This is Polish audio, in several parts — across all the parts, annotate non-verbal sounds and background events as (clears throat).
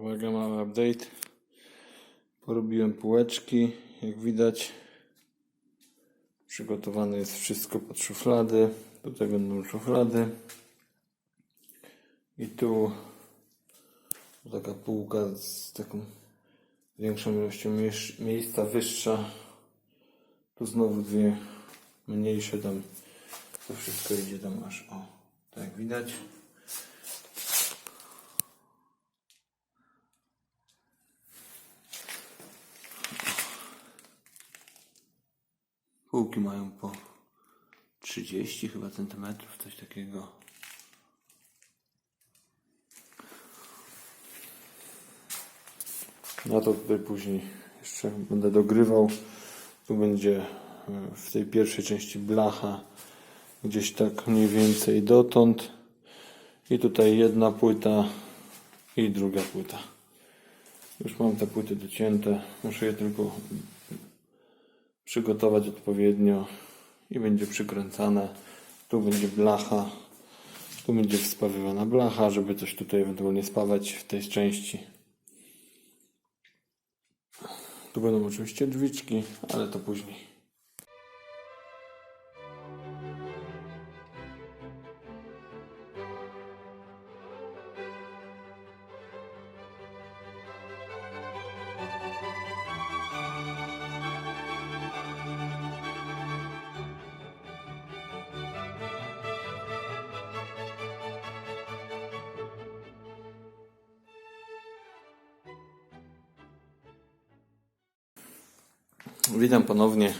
Uwaga, mały update. Porobiłem półeczki, jak widać. Przygotowane jest wszystko pod szuflady. Tutaj będą szuflady. I tu taka półka z taką większą ilością miejsca, wyższa. Tu znowu dwie mniejsze tam. To wszystko idzie tam aż o. Tak jak widać. Półki mają po 30 chyba centymetrów, coś takiego. Ja to tutaj później jeszcze będę dogrywał. Tu będzie e, w tej pierwszej części blacha gdzieś tak mniej więcej dotąd. I tutaj jedna płyta i druga płyta. Już mam te płyty docięte. Muszę je tylko przygotować odpowiednio i będzie przykręcane. Tu będzie blacha. Tu będzie wspawywana blacha, żeby coś tutaj ewentualnie spawać w tej części. Tu będą oczywiście drzwiczki, ale to później. Witam ponownie.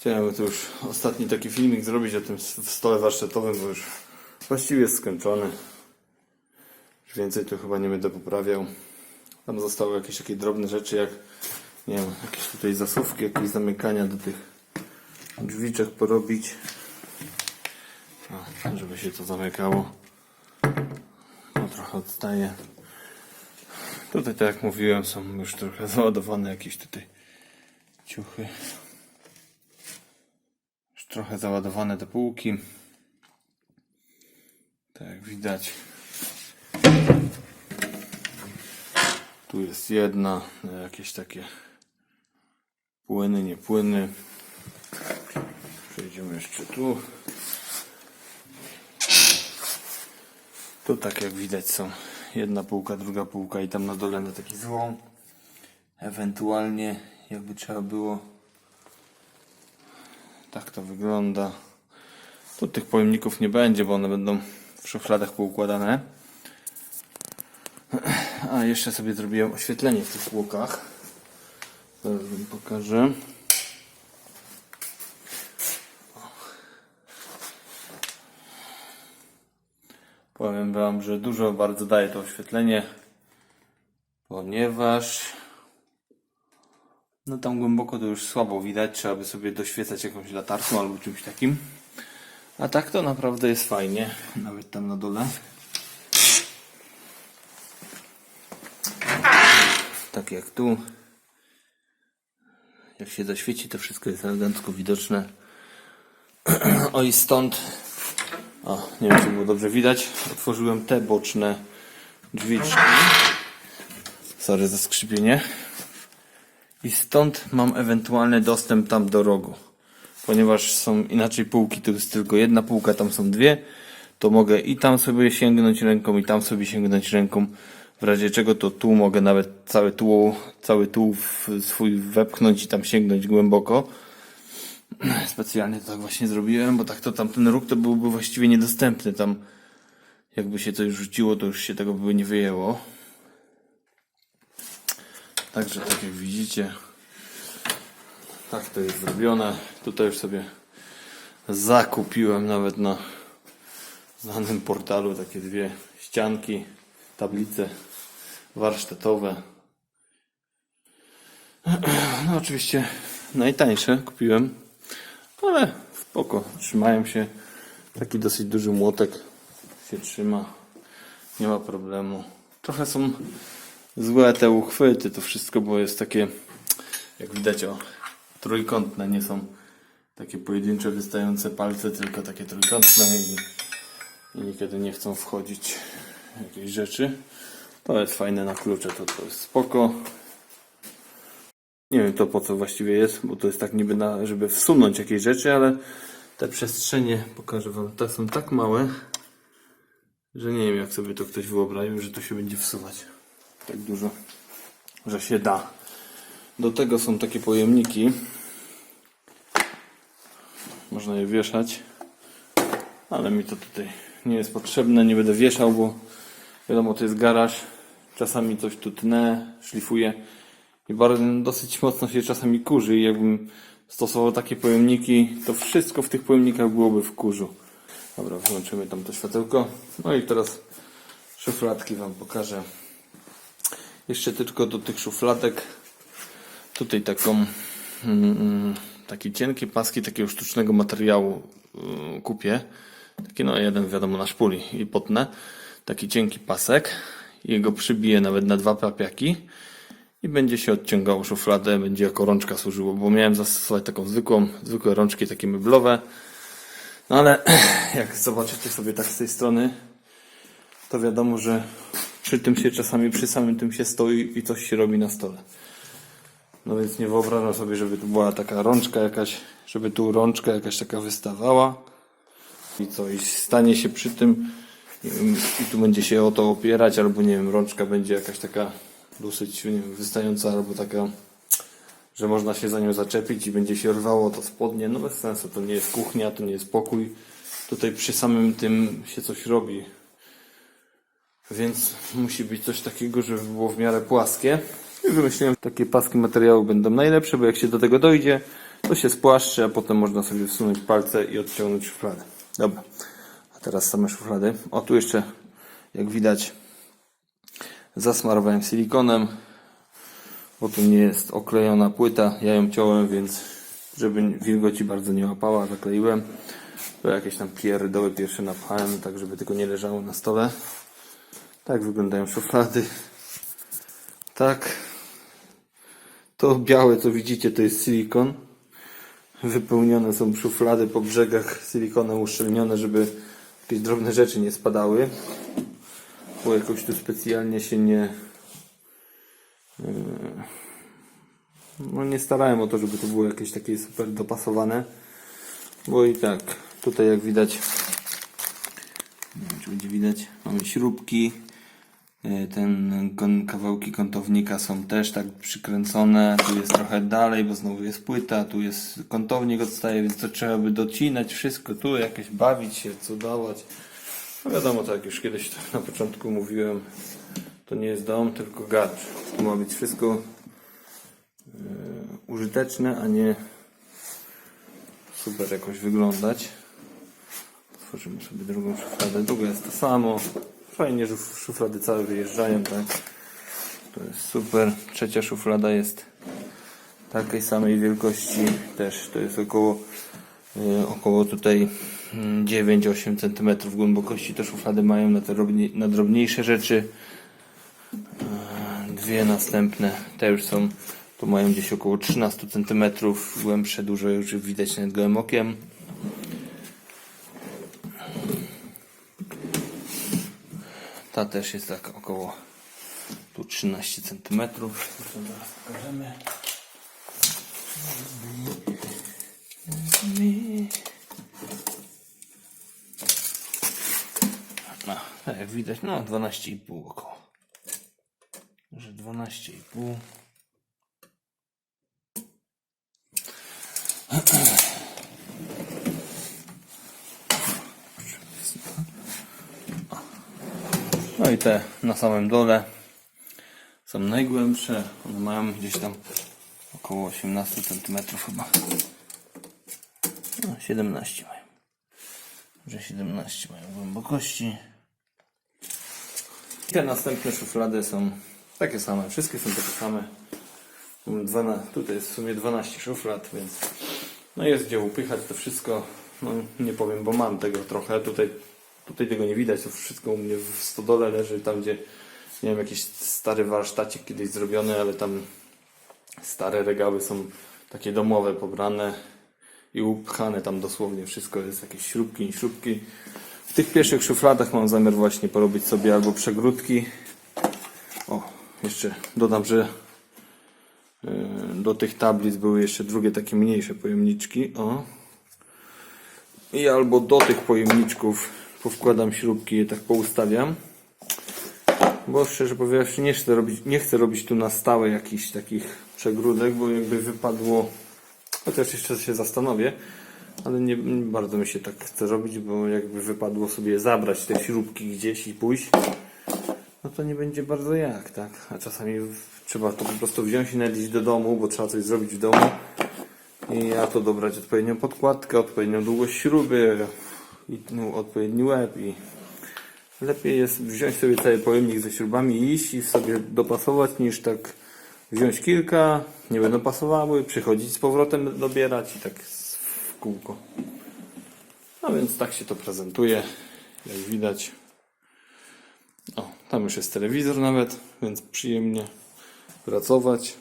Chciałem tu już ostatni taki filmik zrobić o tym w stole warsztatowym, bo już właściwie jest skończony. Już więcej tu chyba nie będę poprawiał. Tam zostały jakieś takie drobne rzeczy, jak nie wiem, jakieś tutaj zasuwki, jakieś zamykania do tych drzwiczek porobić. O, żeby się to zamykało. No trochę odstaje. Tutaj, tak jak mówiłem, są już trochę załadowane jakieś tutaj ciuchy. Już trochę załadowane te półki. Tak jak widać. Tu jest jedna, jakieś takie płyny, nie płyny. Przejdziemy jeszcze tu. Tu tak jak widać są jedna półka, druga półka i tam na dole na taki złom. Ewentualnie jakby trzeba było tak to wygląda. Tu tych pojemników nie będzie, bo one będą w szufladach poukładane. A jeszcze sobie zrobiłem oświetlenie w tych półkach. Zaraz wam pokażę. Powiem wam, że dużo bardzo daje to oświetlenie, ponieważ no tam głęboko to już słabo widać, trzeba by sobie doświecać jakąś latarką albo czymś takim. A tak to naprawdę jest fajnie, nawet tam na dole. Tak jak tu. Jak się zaświeci, to wszystko jest elegancko widoczne. (clears throat) O i stąd, o, nie wiem czy było dobrze widać, otworzyłem te boczne drzwiczki. Sorry za skrzypienie. I stąd mam ewentualny dostęp tam do rogu. Ponieważ są inaczej półki, tu jest tylko jedna półka, tam są dwie, to mogę i tam sobie sięgnąć ręką, i tam sobie sięgnąć ręką. W razie czego to tu mogę nawet cały tuł, cały tułów swój wepchnąć i tam sięgnąć głęboko. (clears throat) Specjalnie to tak właśnie zrobiłem, bo tak to tamten róg to byłby właściwie niedostępny. Tam jakby się coś rzuciło, to już się tego by nie wyjęło. Także tak jak widzicie, tak to jest zrobione. Tutaj już sobie zakupiłem nawet na znanym portalu takie dwie ścianki, tablice warsztatowe. No oczywiście najtańsze kupiłem, ale spoko, trzymają się. Taki dosyć duży młotek się trzyma, nie ma problemu. Trochę są złe te uchwyty, to wszystko, bo jest takie, jak widać, o, trójkątne, nie są takie pojedyncze wystające palce, tylko takie trójkątne i, i niekiedy nie chcą wchodzić jakieś rzeczy. To jest fajne na klucze, to, to jest spoko. Nie wiem to po co właściwie jest, bo to jest tak niby na, żeby wsunąć jakieś rzeczy, ale te przestrzenie, pokażę wam, te są tak małe, że nie wiem jak sobie to ktoś wyobraził, że to się będzie wsuwać. Tak dużo, że się da. Do tego są takie pojemniki. Można je wieszać, ale mi to tutaj nie jest potrzebne, nie będę wieszał, bo wiadomo to jest garaż. Czasami coś tu tnę, szlifuję i bardzo dosyć mocno się czasami kurzy i jakbym stosował takie pojemniki, to wszystko w tych pojemnikach byłoby w kurzu. Dobra, wyłączymy tam to światełko. No i teraz szufladki Wam pokażę. Jeszcze tylko do tych szufladek tutaj taką mm, takie cienkie paski takiego sztucznego materiału mm, kupię. Taki no jeden wiadomo na szpuli i potnę. Taki cienki pasek. Jego przybiję nawet na dwa papiaki i będzie się odciągało szufladę, będzie jako rączka służyło, bo miałem zastosować taką zwykłą, zwykłe rączki takie meblowe. No ale (clears throat) jak zobaczycie sobie tak z tej strony, to wiadomo, że przy tym się czasami, przy samym tym się stoi i coś się robi na stole. No więc nie wyobrażam sobie, żeby tu była taka rączka jakaś, żeby tu rączka jakaś taka wystawała i co, i stanie się przy tym wiem, i tu będzie się o to opierać, albo nie wiem, rączka będzie jakaś taka dosyć nie wiem, wystająca, albo taka, że można się za nią zaczepić i będzie się rwało to spodnie. No bez sensu, to nie jest kuchnia, to nie jest pokój. Tutaj przy samym tym się coś robi. Więc musi być coś takiego, żeby było w miarę płaskie. I wymyśliłem, takie paski materiału będą najlepsze, bo jak się do tego dojdzie, to się spłaszczy, a potem można sobie wsunąć palce i odciągnąć szufladę. Dobra, a teraz same szuflady. O, tu jeszcze, jak widać, zasmarowałem silikonem, bo tu nie jest oklejona płyta. Ja ją ciąłem, więc żeby wilgoci bardzo nie łapała, zakleiłem. To jakieś tam pierdoły pierwsze napchałem, tak żeby tylko nie leżało na stole. Tak wyglądają szuflady. Tak. To białe, co widzicie, to jest silikon. Wypełnione są szuflady po brzegach silikonem uszczelnione, żeby jakieś drobne rzeczy nie spadały. Bo jakoś tu specjalnie się nie. yy, No nie starałem o to, żeby to było jakieś takie super dopasowane. Bo i tak, tutaj jak widać, nie wiem czy będzie widać, mamy śrubki. Yy, Ten kawałki kątownika są też tak przykręcone. Tu jest trochę dalej, bo znowu jest płyta. Tu jest kątownik odstaje, więc to trzeba by docinać wszystko. Tu jakieś bawić się, cudować. No wiadomo, tak już kiedyś na początku mówiłem, to nie jest dom, tylko garaż. Tu ma być wszystko yy, użyteczne, a nie super jakoś wyglądać. Otworzymy sobie drugą szufladę. Druga jest to samo. Fajnie, że szuflady całe wyjeżdżają, tak? To jest super. Trzecia szuflada jest takiej samej wielkości. Też to jest około, y, około tutaj mm, 9-8 cm głębokości. Te szuflady mają na te drobnie, na drobniejsze rzeczy. Y, Dwie następne, te już są, to mają gdzieś około 13 cm. Głębsze, dużo już widać nad gołym okiem. Ta też jest tak około tu 13 cm. Zaraz pokażemy. No, tak jak widać, no 12,5 około. Może 12,5. No i te na samym dole są najgłębsze. One mają gdzieś tam około 18 cm chyba. No, 17 mają. Że 17 mają głębokości. Te następne szuflady są takie same. Wszystkie są takie same. Mam Dwa na, tutaj jest w sumie 12 szuflad, więc no jest gdzie upychać to wszystko. No nie powiem, bo mam tego trochę. Tutaj, tutaj tego nie widać. To wszystko u mnie w stodole leży, tam gdzie nie wiem, jakiś stary warsztacik kiedyś zrobiony, ale tam stare regały są takie domowe, pobrane i upchane tam dosłownie wszystko jest jakieś śrubki śrubki. W tych pierwszych szufladach mam zamiar właśnie porobić sobie albo przegródki, jeszcze dodam, że e, do tych tablic były jeszcze drugie takie mniejsze pojemniczki. O. I albo do tych pojemniczków powkładam śrubki i tak poustawiam. Bo szczerze powiedziawszy nie chcę robić, nie chcę robić tu na stałe jakichś takich przegródek, bo jakby wypadło, chociaż jeszcze się zastanowię, ale nie, nie bardzo mi się tak chce robić, bo jakby wypadło sobie zabrać te śrubki gdzieś i pójść, no to nie będzie bardzo jak, tak? A czasami trzeba to po prostu wziąć i nawet iść do domu, bo trzeba coś zrobić w domu i ja to dobrać odpowiednią podkładkę, odpowiednią długość śruby i no, odpowiedni łeb i lepiej jest wziąć sobie cały pojemnik ze śrubami i iść i sobie dopasować niż tak wziąć kilka, nie będą pasowały, przychodzić z powrotem dobierać i tak w kółko. No więc tak się to prezentuje, jak widać. O, tam już jest telewizor nawet, więc przyjemnie pracować.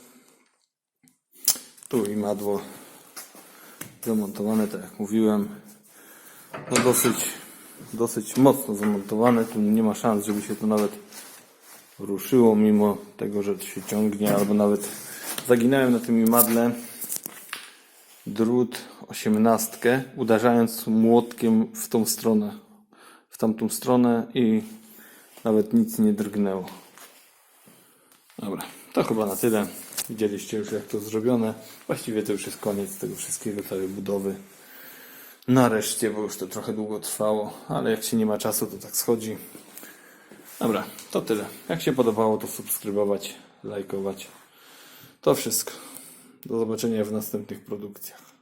Tu i madło zamontowane, tak jak mówiłem. No dosyć, dosyć mocno zamontowane. Tu nie ma szans, żeby się to nawet ruszyło, mimo tego, że się ciągnie, albo nawet zaginałem na tym madle drut osiemnastkę, uderzając młotkiem w tą stronę, w tamtą stronę i nawet nic nie drgnęło. Dobra, to chyba na tyle. Widzieliście już jak to zrobione. Właściwie to już jest koniec tego wszystkiego, całej budowy. Nareszcie, bo już to trochę długo trwało, ale jak się nie ma czasu, to tak schodzi. Dobra, to tyle. Jak się podobało, to subskrybować, lajkować. To wszystko. Do zobaczenia w następnych produkcjach.